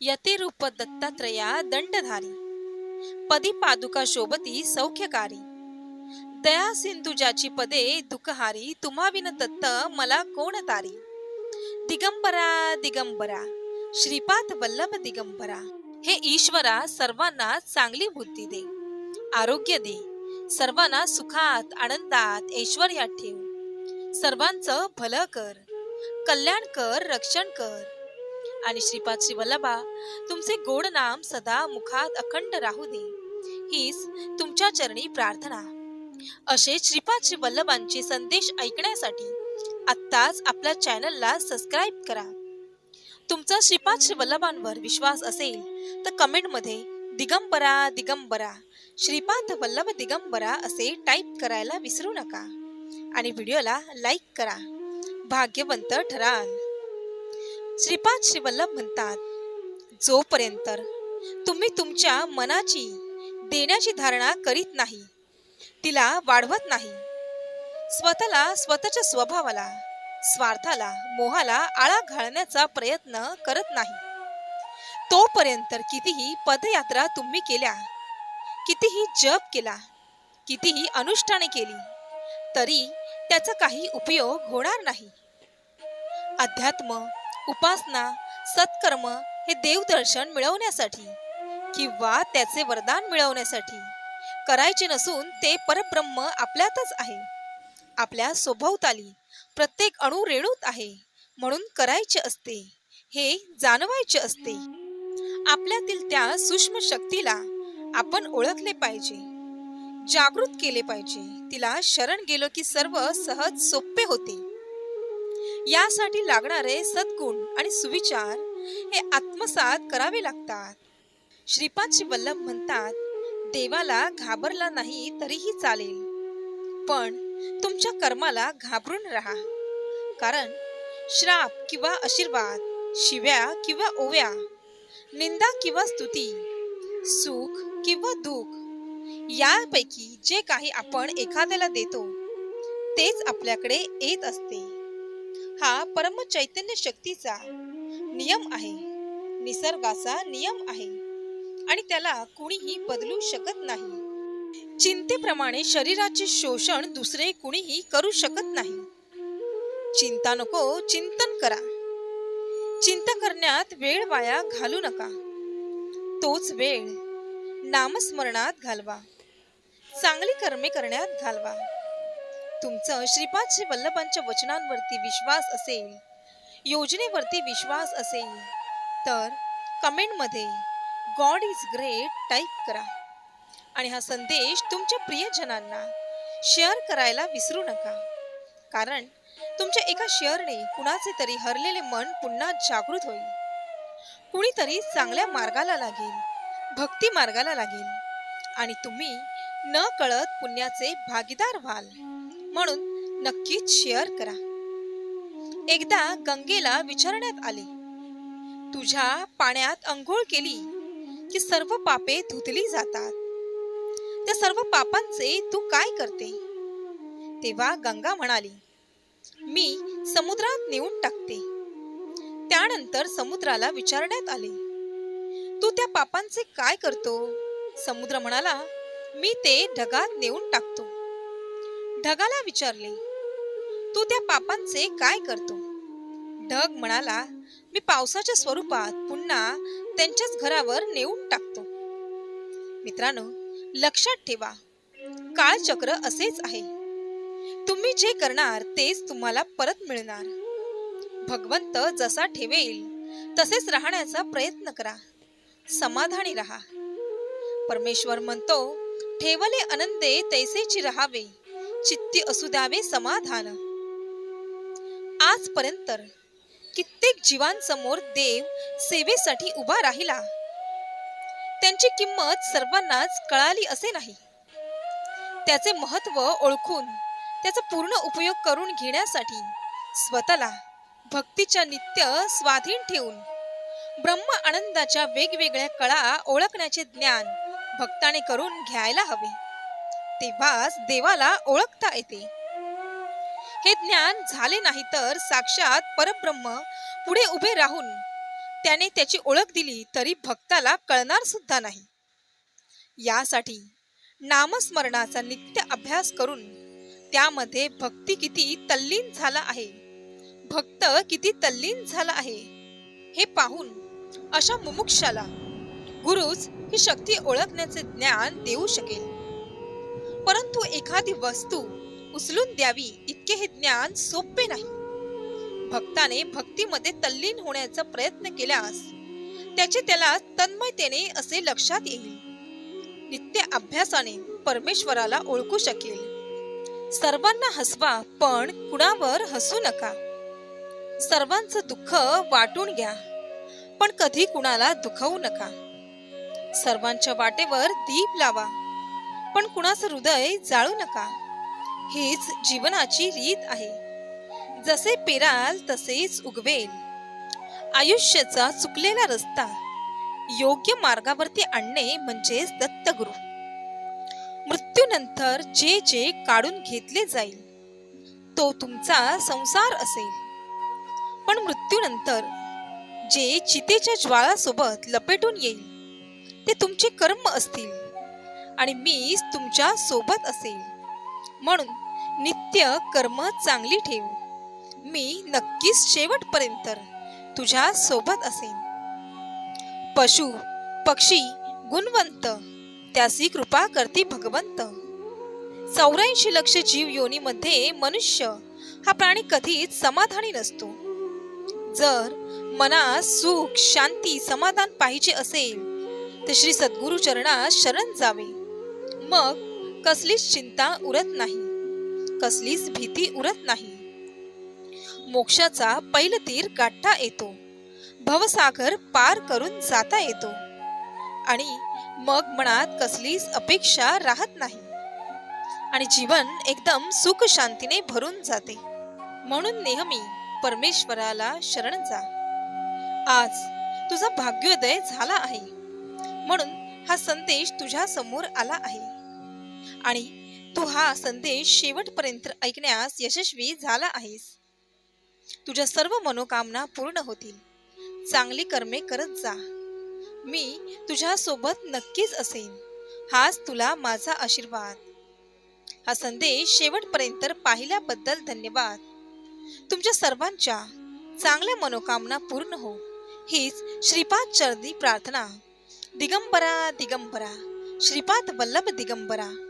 यतिरूप दत्तात्रया दंडधारी। पदी पादुका शोभती सौख्यकारी। दया सिंधुजाची पदे दुखहारी तुम्हा विन दत्त मला कोण तारी? दिगंबरा दिगंबरा श्रीपाद वल्लभ दिगंबरा हे ईश्वरा सर्वांना चांगली बुद्धी दे आरोग्य दे सर्वांना सुखात आनंदात ऐश्वर्यात ठेव सर्वांचं भलं कर कल्याण कर रक्षण कर आणि श्रीपाद श्री वल्लभा तुमचे गोड नाम सदा मुखात अखंड राहू दे. हीच तुमच्या चरणी प्रार्थना. असे श्रीपाद श्री वल्लभांचे संदेश ऐकण्यासाठी आत्ताच आपल्या चॅनलला सबस्क्राईब करा. तुमचा श्रीपाद श्री वल्लभांवर विश्वास असेल तर कमेंटमध्ये दिगंबरा दिगंबरा श्रीपाद वल्लभ दिगंबरा असे टाईप करायला विसरू नका. आणि व्हिडिओला लाईक करा. भाग्यवंत ठराल. श्रीपाद श्रीवल्लभ म्हणतात जोपर्यंत तुम्ही तुमच्या मनाची देण्याची धारणा करीत नाही तिला वाढवत नाही स्वतःला स्वतःच्या स्वभावाला स्वार्थाला मोहाला आळा घालण्याचा प्रयत्न करत नाही. तोपर्यंत कितीही पदयात्रा तुम्ही केल्या कितीही जप केला कितीही अनुष्ठाने केली तरी त्याचा काही उपयोग होणार नाही. अध्यात्म उपासना सत्कर्म हे देवदर्शन मिळवण्यासाठी किंवा त्याचे वरदान मिळवण्यासाठी करायचे नसून ते परब्रह्म आपल्यातच आहे. आपल्या स्वभोवताली प्रत्येक अणु रेणूत आहे म्हणून करायचे असते हे जाणवायचे असते. आपल्यातील त्या सूक्ष्म शक्तीला आपण ओळखले पाहिजे. जागृत केले पाहिजे. तिला शरण गेलो की सर्व सहज सोपे होते. यासाठी लागणारे सद्गुण आणि सुविचार हे आत्मसात करावे लागतात. श्रीपाद श्री वल्लभ म्हणतात देवाला घाबरला नाही तरीही चालेल पण तुमच्या कर्माला घाबरून राहा. कारण श्राप किंवा आशीर्वाद शिव्या किंवा ओव्या निंदा किंवा स्तुती सुख किंवा दुःख यापैकी जे काही आपण एखाद्याला देतो तेच आपल्याकडे येत असते. हा परम चैतन्य शक्तीचा नियम आहे. निसर्गाचा नियम आहे. आणि त्याला कुणीही बदलू शकत नाही. चिंतेप्रमाणे शरीराचे शोषण दुसरे कुणीही करू शकत नाही. चिंता नको चिंतन करा. चिंता करण्यात वेळ वाया घालू नका. तोच वेळ नामस्मरणात घालवा. चांगली कर्मे करण्यात घालवा. तुमचं श्रीपाद श्री वल्लभांच्या वचनांवरती विश्वास असेल योजनेवरती विश्वास असेल तर कमेंटमध्ये गॉड इज ग्रेट टाईप करा. आणि हा संदेश तुमच्या प्रियजनांना शेअर करायला विसरू नका. कारण तुमच्या एका शेअरने कुणाचे तरी हरलेले मन पुन्हा जागृत होईल. कुणीतरी चांगल्या मार्गाला लागेल भक्ती मार्गाला लागेल. आणि तुम्ही न कळत पुण्याचे भागीदार व्हाल. म्हणून नक्कीच शेअर करा. एकदा गंगेला विचारण्यात आले तुझ्या पाण्यात अंघोळ केली की सर्व पापे धुतली जातात? त्या सर्व पापांचे तू काय करते? तेव्हा गंगा म्हणाली मी समुद्रात नेऊन टाकते. त्यानंतर समुद्राला विचारण्यात आले तू त्या पापांचे काय करतो? समुद्र म्हणाला मी ते ढगात नेऊन टाकतो. ढगाला विचारले तू त्या पापांचे काय करतो? ढग म्हणाला मी पावसाच्या स्वरूपात पुन्हा त्यांच्याच घरावर नेऊन टाकतो. मित्रांनो लक्षात ठेवा काळचक्र असेच आहे. तुम्ही जे करणार तेच तुम्हाला परत मिळणार. भगवंत जसा ठेवेल तसेच राहण्याचा प्रयत्न करा. समाधानी राहा. परमेश्वर म्हणतो ठेवले आनंदे तैसेची राहावे. चित्ती असू द्यावे समाधान. आजपर्यंत कित्येक जीवांसमोर देव सेवेसाठी उभा राहिला. त्यांची किंमत सर्वांनाच कळाली असे नाही. त्याचे महत्त्व ओळखून त्याचा पूर्ण उपयोग करून घेण्यासाठी स्वतःला भक्तीच्या नित्य स्वाधीन ठेवून ब्रह्म आनंदाच्या वेगवेगळ्या कळा ओळखण्याचे ज्ञान भक्ताने करून घ्यायला हवे. तेव्हाच देवाला ओळखता येते. हे ज्ञान झाले नाही तर साक्षात परब्रह्म पुढे उभे राहून त्याने त्याची ओळख दिली तरी भक्ताला कळणार सुद्धा नाही. यासाठी नामस्मरणाचा नित्य अभ्यास करून त्यामध्ये भक्ती किती तल्लीन झाला आहे भक्त किती तल्लीन झाला आहे हे पाहून अशा मुमुक्षाला गुरुच ही शक्ती ओळखण्याचे ज्ञान देऊ शकेल. परंतु एखादी वस्तू उचलून द्यावी इतके हे ज्ञान सोपे नाही. भक्ताने भक्तीमध्ये तल्लीन होण्याचा प्रयत्न केल्यास त्याचे त्याला तन्मयतेने असे लक्षात येईल. नित्य अभ्यासाने परमेश्वराला ओळखू शकेल. सर्वांना हसवा पण कुणावर हसू नका. सर्वांचं दुःख वाटून घ्या पण कधी कुणाला दुखवू नका. सर्वांच्या वाटेवर दीप लावा. पण कुणाचं हृदय जाळू नका. हीच जीवनाची रीत आहे. जसे पेराल तसेच उगवेल. आयुष्याचा चुकलेला रस्ता योग्य मार्गावरती आणणे म्हणजेच दत्तगुरु. मृत्यूनंतर जे जे काढून घेतले जाईल तो तुमचा संसार असेल. पण मृत्यूनंतर जे चितेच्या ज्वाळासोबत लपेटून येईल ते तुमचे कर्म असतील. आणि मीच तुमच्यासोबत असेल म्हणून नित्य कर्म चांगली ठेव. मी नक्कीच शेवटपर्यंत तुझ्या सोबत असेन. पशु पक्षी गुणवंत त्यासी कृपा करती भगवंत. चौऱ्याऐंशी लक्ष जीव योनीमध्ये मनुष्य हा प्राणी कधीच समाधानी नसतो. जर मनात सुख शांती समाधान पाहिजे असेल तर श्री सद्गुरु चरणात शरण जावे. मग कसलीच चिंता उरत नाही. कसलीच भीती उरत नाही. मोक्षाचा पैल तीर गाठता येतो. भवसागर पार करून जाता येतो. आणि मग मनात कसलीच अपेक्षा राहत नाही. आणि जीवन एकदम सुख शांतीने भरून जाते. म्हणून नेहमी परमेश्वराला शरण जा. आज तुझा भाग्योदय झाला आहे. म्हणून हा संदेश तुझ्या समोर आला आहे. आणि तू हा संदेश शेवटपर्यंत ऐकण्यास यशस्वी झाला आहेस. तुझ्या सर्व मनोकामना पूर्ण होतील. चांगली कर्मे करत जा. मी तुझ्या सोबत नक्कीच असेन. हाच तुला माझा आशीर्वाद. हा संदेश शेवटपर्यंत पाहिल्याबद्दल धन्यवाद. तुमच्या सर्वांच्या चांगल्या मनोकामना पूर्ण हो. हीच श्रीपाद चरणी प्रार्थना. दिगंबरा दिगंबरा. श्रीपाद वल्लभ दिगंबरा.